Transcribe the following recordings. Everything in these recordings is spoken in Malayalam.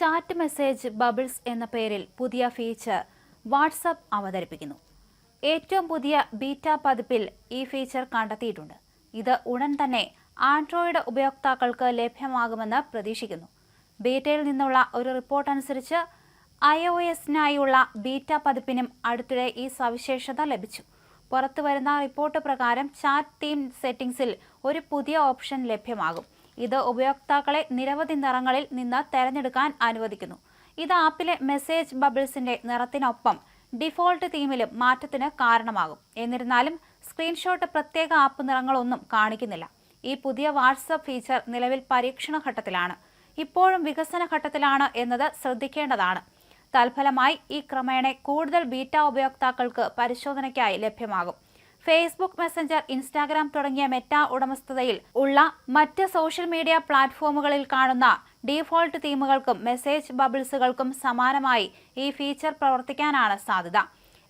ചാറ്റ് മെസ്സേജ് ബബിൾസ് എന്ന പേരിൽ പുതിയ ഫീച്ചർ വാട്സപ്പ് അവതരിപ്പിക്കുന്നു. ഏറ്റവും പുതിയ ബീറ്റ പതിപ്പിൽ ഈ ഫീച്ചർ കണ്ടെത്തിയിട്ടുണ്ട്. ഇത് ഉടൻ തന്നെ ആൻഡ്രോയിഡ് ഉപയോക്താക്കൾക്ക് ലഭ്യമാകുമെന്ന് പ്രതീക്ഷിക്കുന്നു. ബീറ്റയിൽ നിന്നുള്ള ഒരു റിപ്പോർട്ട് അനുസരിച്ച് ഐ ഒ എസിനായുള്ള ബീറ്റ പതിപ്പിനും അടുത്തിടെ ഈ സവിശേഷത ലഭിച്ചു. പുറത്തുവരുന്ന റിപ്പോർട്ട് പ്രകാരം ചാറ്റ് തീം സെറ്റിംഗ്സിൽ ഒരു പുതിയ ഓപ്ഷൻ ലഭ്യമാകും. ഇത് ഉപയോക്താക്കളെ നിരവധി നിറങ്ങളിൽ നിന്ന് തെരഞ്ഞെടുക്കാൻ അനുവദിക്കുന്നു. ഇത് ആപ്പിലെ മെസ്സേജ് ബബിൾസിന്റെ നിറത്തിനൊപ്പം ഡിഫോൾട്ട് തീമിലും മാറ്റത്തിന് കാരണമാകും. എന്നിരുന്നാലും സ്ക്രീൻഷോട്ട് പ്രത്യേക ആപ്പ് നിറങ്ങളൊന്നും കാണിക്കുന്നില്ല. ഈ പുതിയ വാട്സപ്പ് ഫീച്ചർ നിലവിൽ പരീക്ഷണ ഘട്ടത്തിലാണ്. ഇപ്പോഴും വികസന ഘട്ടത്തിലാണ് എന്നത് ശ്രദ്ധിക്കേണ്ടതാണ്. തൽഫലമായി ഈ ക്രമേണ കൂടുതൽ ബീറ്റ ഉപയോക്താക്കൾക്ക് പരിശോധനയ്ക്കായി ലഭ്യമാകും. ഫേസ്ബുക്ക് മെസ്സഞ്ചർ ഇൻസ്റ്റാഗ്രാം തുടങ്ങിയ മെറ്റ ഉടമസ്ഥതയിൽ ഉള്ള മറ്റ് സോഷ്യൽ മീഡിയ പ്ലാറ്റ്ഫോമുകളിൽ കാണുന്ന ഡീഫോൾട്ട് തീമുകൾക്കും മെസ്സേജ് ബബിൾസുകൾക്കും സമാനമായി ഈ ഫീച്ചർ പ്രവർത്തിക്കാനാണ് സാധ്യത.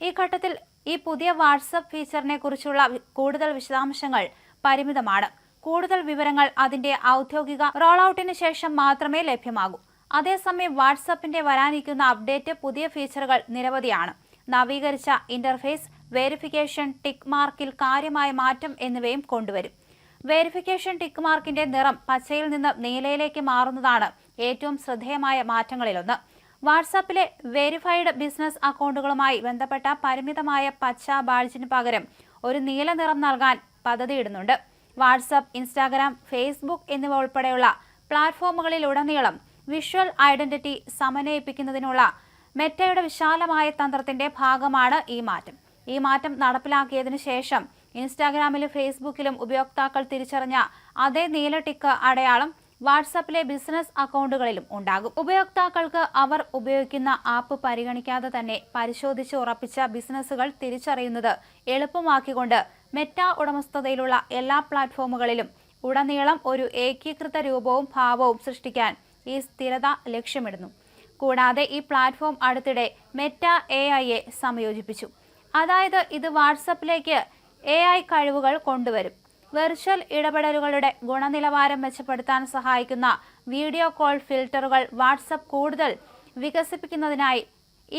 ഈ ഘട്ടത്തിൽ ഈ പുതിയ വാട്സപ്പ് ഫീച്ചറിനെ കുറിച്ചുള്ള കൂടുതൽ വിശദാംശങ്ങൾ പരിമിതമാണ്. കൂടുതൽ വിവരങ്ങൾ അതിന്റെ ഔദ്യോഗിക റോൾ ഔട്ടിന് ശേഷം മാത്രമേ ലഭ്യമാകൂ. അതേസമയം വാട്സപ്പിന്റെ വരാനിരിക്കുന്ന അപ്ഡേറ്റ് പുതിയ ഫീച്ചറുകൾ നിരവധിയാണ്. നവീകരിച്ച ഇന്റർഫേസ് വെരിഫിക്കേഷൻ ടിക്ക് മാർക്കിൽ കാര്യമായ മാറ്റം എന്നിവയും കൊണ്ടുവരും. വെരിഫിക്കേഷൻ ടിക്ക് മാർക്കിന്റെ നിറം പച്ചയിൽ നിന്ന് നീലയിലേക്ക് മാറുന്നതാണ് ഏറ്റവും ശ്രദ്ധേയമായ മാറ്റങ്ങളിലൊന്ന്. വാട്സാപ്പിലെ വെരിഫൈഡ് ബിസിനസ് അക്കൗണ്ടുകളുമായി ബന്ധപ്പെട്ട പരിമിതമായ പച്ച ബാഡ്ജിന് പകരം ഒരു നീല നിറം നൽകാൻ പദ്ധതിയിടുന്നുണ്ട് വാട്സപ്പ് ഇൻസ്റ്റാഗ്രാം ഫേസ്ബുക്ക് എന്നിവ ഉൾപ്പെടെയുള്ള പ്ലാറ്റ്ഫോമുകളിലുടനീളം വിഷ്വൽ ഐഡന്റിറ്റി സമന്വയിപ്പിക്കുന്നതിനുള്ള മെറ്റയുടെ വിശാലമായ തന്ത്രത്തിന്റെ ഭാഗമാണ് ഈ മാറ്റം. ഈ മാറ്റം നടപ്പിലാക്കിയതിനു ശേഷം ഇൻസ്റ്റാഗ്രാമിലും ഫേസ്ബുക്കിലും ഉപയോക്താക്കൾ തിരിച്ചറിഞ്ഞ അതേ നീല ടിക്ക് അടയാളം വാട്സാപ്പിലെ ബിസിനസ് അക്കൗണ്ടുകളിലും ഉണ്ടാകും. ഉപയോക്താക്കൾക്ക് അവർ ഉപയോഗിക്കുന്ന ആപ്പ് പരിഗണിക്കാതെ തന്നെ പരിശോധിച്ച് ഉറപ്പിച്ച ബിസിനസ്സുകൾ തിരിച്ചറിയുന്നത് എളുപ്പമാക്കിക്കൊണ്ട് മെറ്റ ഉടമസ്ഥതയിലുള്ള എല്ലാ പ്ലാറ്റ്ഫോമുകളിലും ഉടനീളം ഒരു ഏകീകൃത രൂപവും ഭാവവും സൃഷ്ടിക്കാൻ ഈ സ്ഥിരത ലക്ഷ്യമിടുന്നു. കൂടാതെ ഈ പ്ലാറ്റ്ഫോം അടുത്തിടെ മെറ്റ എ ഐയെ സംയോജിപ്പിച്ചു. അതായത് ഇത് വാട്സപ്പിലേക്ക് എ ഐ കഴിവുകൾ കൊണ്ടുവരും. വെർച്വൽ ഇടപെടലുകളുടെ ഗുണനിലവാരം മെച്ചപ്പെടുത്താൻ സഹായിക്കുന്ന വീഡിയോ കോൾ ഫിൽട്ടറുകൾ വാട്സപ്പ് കൂടുതൽ വികസിപ്പിക്കുന്നതിനായി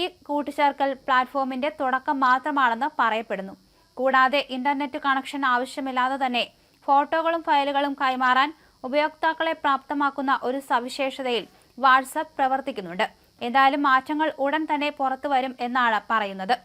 ഈ കൂട്ടിച്ചേർക്കൽ പ്ലാറ്റ്ഫോമിന്റെ തുടക്കം മാത്രമാണെന്ന് പറയപ്പെടുന്നു. കൂടാതെ ഇന്റർനെറ്റ് കണക്ഷൻ ആവശ്യമില്ലാതെ തന്നെ ഫോട്ടോകളും ഫയലുകളും കൈമാറാൻ ഉപയോക്താക്കളെ പ്രാപ്തമാക്കുന്ന ഒരു സവിശേഷതയിൽ വാട്സപ്പ് പ്രവർത്തിക്കുന്നുണ്ട്. എന്തായാലും മാറ്റങ്ങൾ ഉടൻ തന്നെ പുറത്തു വരും എന്നാണ് പറയുന്നത്.